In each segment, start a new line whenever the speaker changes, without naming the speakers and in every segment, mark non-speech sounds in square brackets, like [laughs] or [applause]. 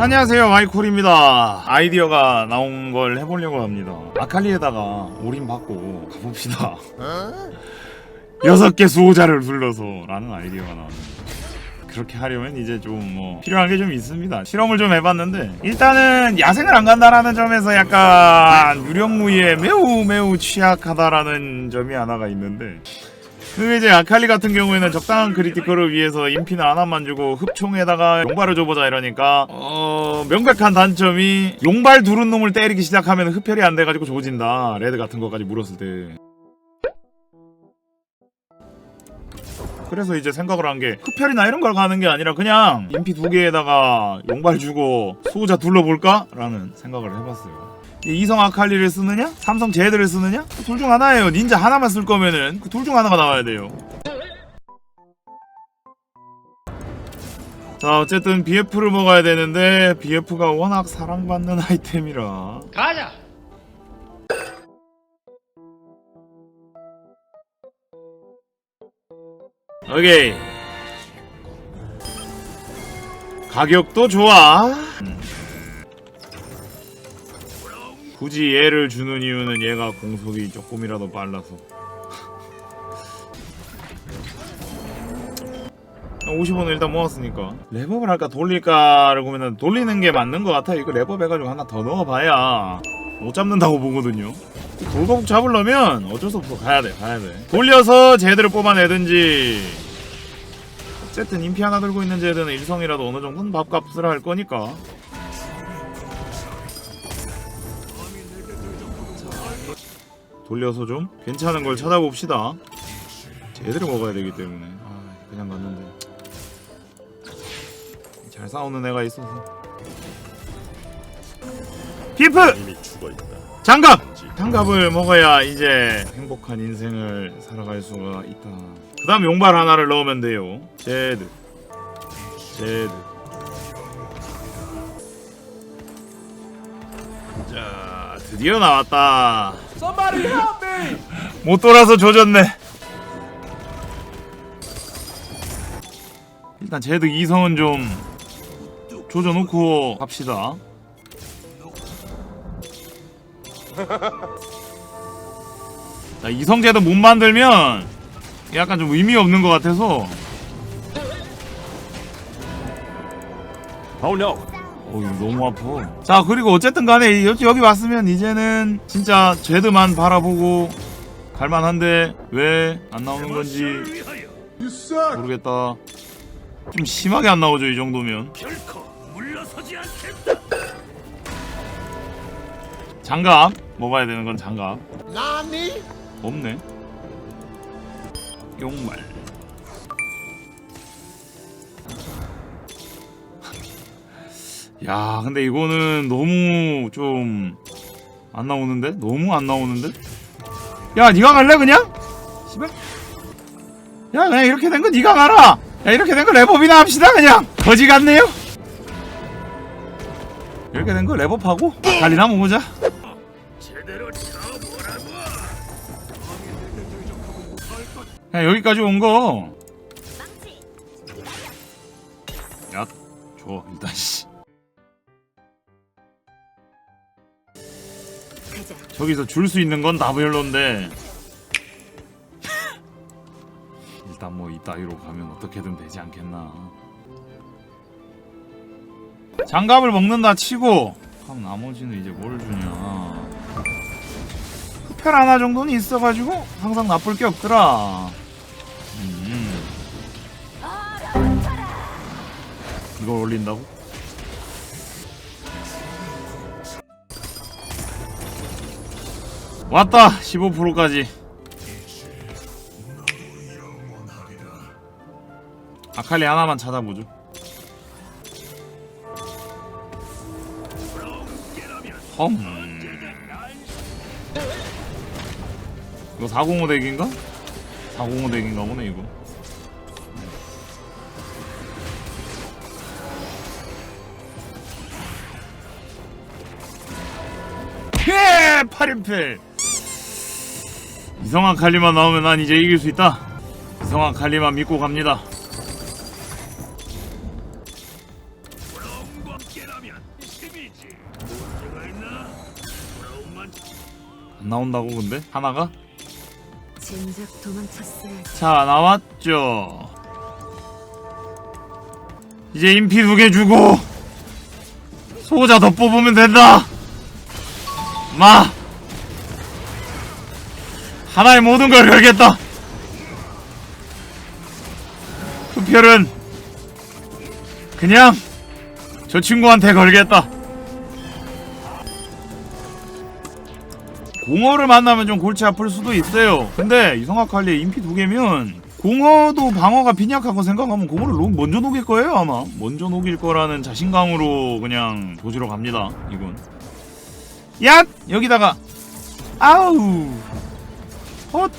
안녕하세요 마이콜입니다. 아이디어가 나온 걸 해보려고 합니다. 아칼리에다가 올인 받고 가봅시다. 여섯 개 수호자를 불러서 라는 아이디어가 나왔는데. 그렇게 하려면 이제 좀 뭐 필요한 게 좀 있습니다. 실험을 좀 해봤는데 일단은 야생을 안 간다라는 점에서 약간 유령무이에 매우 매우 취약하다라는 점이 하나가 있는데 그 이제 아칼리 같은 경우에는 적당한 크리티컬을 위해서 인피는 하나만 주고 흡총에다가 용발을 줘보자 이러니까 어 명백한 단점이 용발 두른 놈을 때리기 시작하면 흡혈이 안 돼가지고 조진다. 레드 같은 거까지 물었을 때. 그래서 이제 생각을 한 게 흡혈이나 이런 걸 가는 게 아니라 그냥 인피 두 개에다가 용발 주고 수호자 둘러볼까? 라는 생각을 해봤어요 이 이성 아칼리를 쓰느냐? 삼성 제드를 쓰느냐? 둘 중 하나예요. 닌자 하나만 쓸 거면은 그 둘 중 하나가 나와야 돼요. 자 어쨌든 BF를 먹어야 되는데 BF가 워낙 사랑받는 아이템이라
가자.
오케이 가격도 좋아 굳이 얘를 주는 이유는 얘가 공속이 조금이라도 빨라서. 50원을 일단 모았으니까. 랩업을 할까 돌릴까를 보면은 돌리는 게 맞는 것 같아 이거 랩업 해가지고 하나 더 넣어봐야 못 잡는다고 보거든요. 돌거북 잡으려면 어쩔 수 없어. 가야 돼 가야 돼. 돌려서 제대로 뽑아내든지. 어쨌든 인피 하나 들고 있는 제드는 일성이라도 어느 정도는 밥값을 할 거니까 돌려서 좀 괜찮은 걸 찾아봅시다 제대로 먹어야 되기 때문에 아 그냥 갔는데 잘 싸우는 애가 있어서 피프!
이미 죽어 있다.
장갑! 장갑을 먹어야 이제 행복한 인생을 살아갈 수가 있다. 그 다음 용발 하나를 넣으면 돼요. 제드. 제드. 자, 드디어 나왔다. 못 돌아서 조졌네. 일단 제드 이성은 좀 조져놓고 갑시다. [laughs] 자, 이성재도 못 만들면 약간 좀 의미 없는 것 같아서
Oh no.
어 이거 너무 아파. 자 그리고 어쨌든 간에 여기, 여기 왔으면 이제는 진짜 제드만 바라보고 갈만한데 왜 안 나오는 건지 모르겠다. 좀 심하게 안 나오죠 이 정도면. 장갑. 먹어야 되는 건 장갑. 없네. 용말 야 근데 이거는 너무 좀 안 나오는데? 너무 안 나오는데? 야 니가 갈래 그냥? 씨발 야 그냥 이렇게 된 거 니가 가라 야 이렇게 된 거 랩업이나 합시다 그냥 거지 같네요 이렇게 된 거 랩업하고 달리나
쳐보라고.
야 여기까지 온 거. 야, 줘 일단 씨. 저기서 줄 수 있는 건다 별론데. 일단 뭐 이따위로 가면 어떻게든 되지 않겠나. 장갑을 먹는다 치고 그럼 나머지는 이제 뭘 주냐. 흡혈 하나 정도는 있어가지고 항상 나쁠 게 없더라. 음. 이걸 올린다고? 왔다 15%까지 아칼리 하나만 찾아보죠 험 이거 405 덱인가? 405 덱인가 보네 이거 예! 8연패 이성한 칼리만 나오면 난 이제 이길 수 있다. 이성한 칼리만 믿고 갑니다. 안 나온다고 근데? 하나가? 자 나왔죠. 이제 인피 두 개 주고 소자 더 뽑으면 된다. 마! 하나의 모든 걸 걸겠다 투표는 그냥 저 친구한테 걸겠다 공허를 만나면 좀 골치 아플 수도 있어요. 근데 이성학 관리에 인피 두 개면 공허도 방어가 빈약하고 생각하면 공허를 녹- 먼저 녹일 거예요 아마. 먼저 녹일 거라는 자신감으로 그냥 도지러 갑니다. 이건. 야 여기다가 아우 헛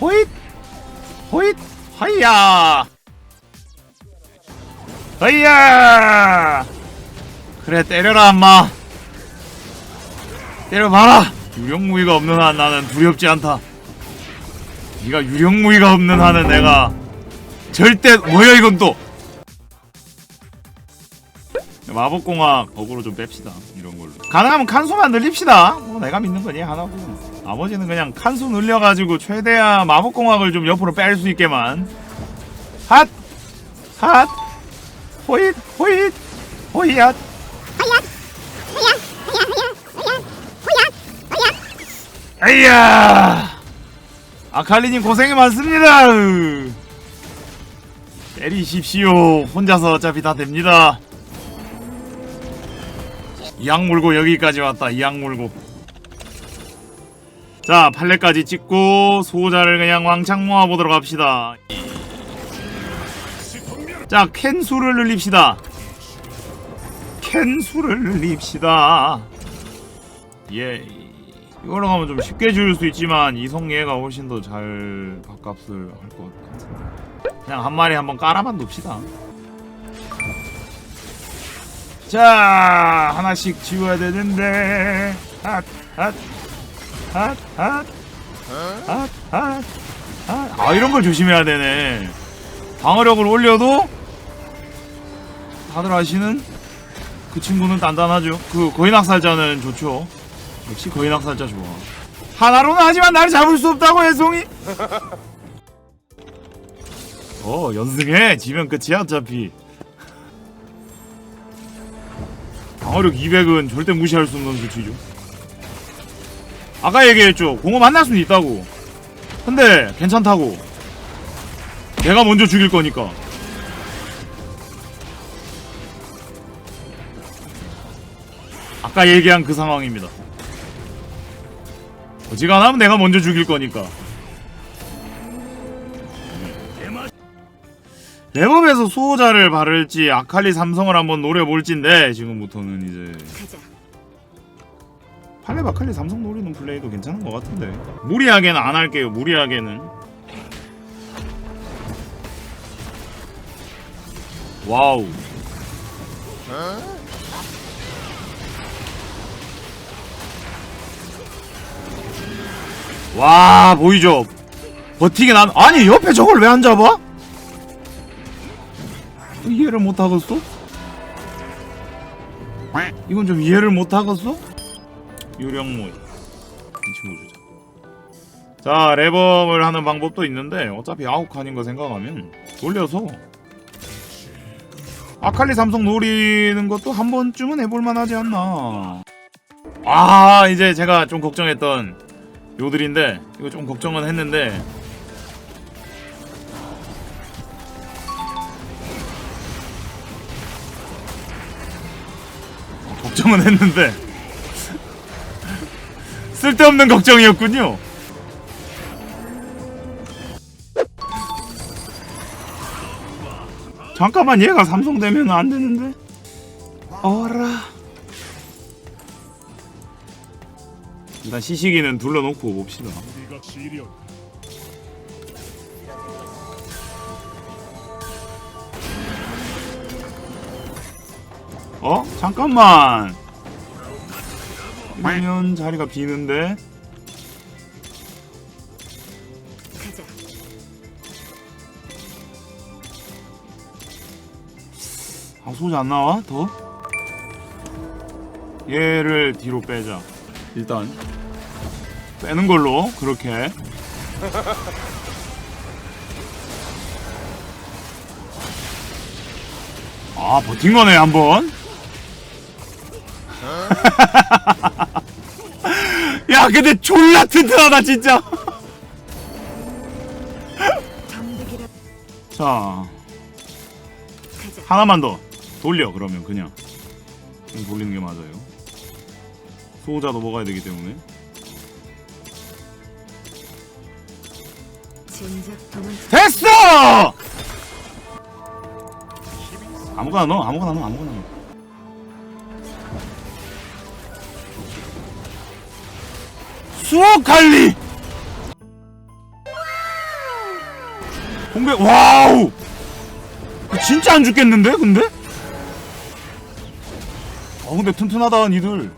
호잇 호잇 하이야. 하이야. 그래 때려라 엄마. 때려봐라. 유령무기가 없는 한 나는 두렵지 않다. 네가 유령무기가 없는 한은 내가 절대 뭐야 이건 또? 마법공학 거꾸로 좀 뺍시다 이런 걸로. 가능하면 칸수만 늘립시다. 뭐 내가 믿는 거니 하나고 나머지는 그냥 칸수 늘려가지고 최대한 마법공학을 좀 옆으로 뺄 수 있게만 핫! 핫! 호잇! 호잇! 호잇! 아이야! 아칼리님 고생이 많습니다. 때리십시오. 혼자서 어차피 다 됩니다. 이악 물고 여기까지 왔다. 이악 물고. 자, 팔레까지 찍고 소자를 그냥 왕창 모아보도록 합시다. 자, 캔 수를 늘립시다. 캔 수를 늘립시다. 예. 이걸로 가면 좀 쉽게 지을 수 있지만 이성예가 훨씬 더 잘 밥값을 할 것 같은데 그냥 한 마리 한번 깔아만 둡시다 자 하나씩 지워야 되는데 핫 핫 핫 핫 핫 핫 핫 아 이런 걸 조심해야 되네 방어력을 올려도 다들 아시는 그 친구는 단단하죠 그 거인 학살자는 좋죠 역시 거인 학살자 좋아. 하나로는 하지만 나를 잡을 수 없다고 해송이. [laughs] 어 연승해. 지면 끝이야 어차피. 방어력 200은 절대 무시할 수 없는 수치죠. 아까 얘기했죠. 공허 만날 수는 있다고. 근데 괜찮다고. 내가 먼저 죽일 거니까. 아까 얘기한 그 상황입니다. 어지간하면 내가 먼저 죽일 거니까. 랩업에서 수호자를 바를지 아칼리 삼성을 한번 노려볼진데 지금부터는 이제. 팔렙 아칼리 삼성 노리는 플레이도 괜찮은 것 같은데 무리하게는 안 할게요 무리하게는 와우 와 보이죠 버티게 난 아니 옆에 저걸 왜 안 잡아? 이해를 못 하겠어? 이건 좀 이해를 못 하겠어? 유령모 이 친구 주자. 자 랩업을 하는 방법도 있는데 어차피 아홉 칸인 거 생각하면 돌려서. 아칼리 삼성 노리는 것도 한 번쯤은 해볼만 하지 않나. 아 이제 제가 좀 걱정했던 요들인데 이거 좀 걱정은 했는데. 어, 걱정은 했는데 쓸데없는 걱정이었군요. 잠깐만 얘가 삼성 되면 안 되는데. 어라. 일단 시시기는 둘러놓고 봅시다. 어? 잠깐만. 이러면 자리가 비는데.
가자.
아 소지 안 나와? 더? 얘를 뒤로 빼자. 일단 빼는 걸로 그렇게 아 버틴 거네 한번 [laughs] 야 근데 졸라 튼튼하다 진짜. 자. 하나만 더 돌려 그러면 그냥. 그냥 돌리는 게 맞아요. 수호자도 먹어야 되기 때문에. 됐어! 아무거나 넣어 아무거나 넣어 아무거나 넣어 수호칼리! 공개 와우! 진짜 안 죽겠는데 근데? 어 근데 튼튼하다 니들.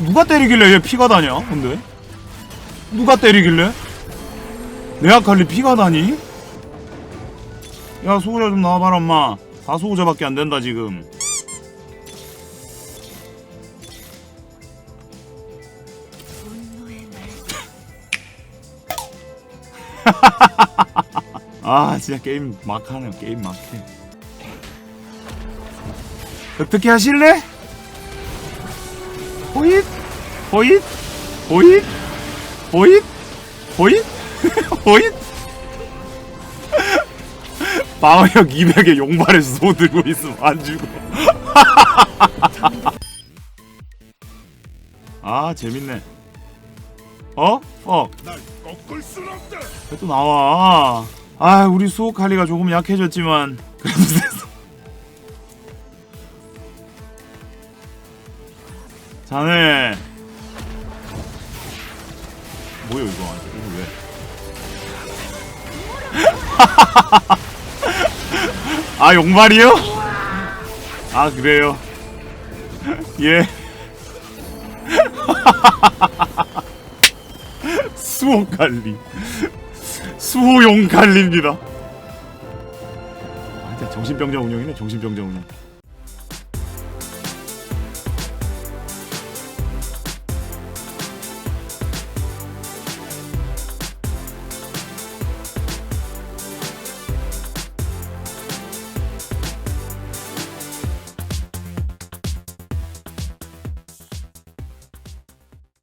누가 때리길래 얘 피가 다냐 근데? 누가 때리길래? 내 아칼리 피가 다니? 야 소호자 좀 나와봐라 엄마. 4소호자밖에 안 된다 지금 아 진짜 게임 막 하네요 게임 막해. 어떻게 하실래? 호잇? 호잇? 호잇? 호잇? 호잇? [laughs] 호잇? 방어력 200에 용발에 쏘 들고 있으면 안 죽어. [laughs] 아 재밌네. 어? 어. 또 나와? 아, 우리 수호칼리가 조금 약해졌지만 그래도. [laughs] 자네. 뭐야 이거? 이거 왜? [laughs] 아 용발이요? 아 그래요? [laughs] 예. 수호칼리. 수호용 칼리입니다. 아, 정신병자 운영이네, 정신병자 운영.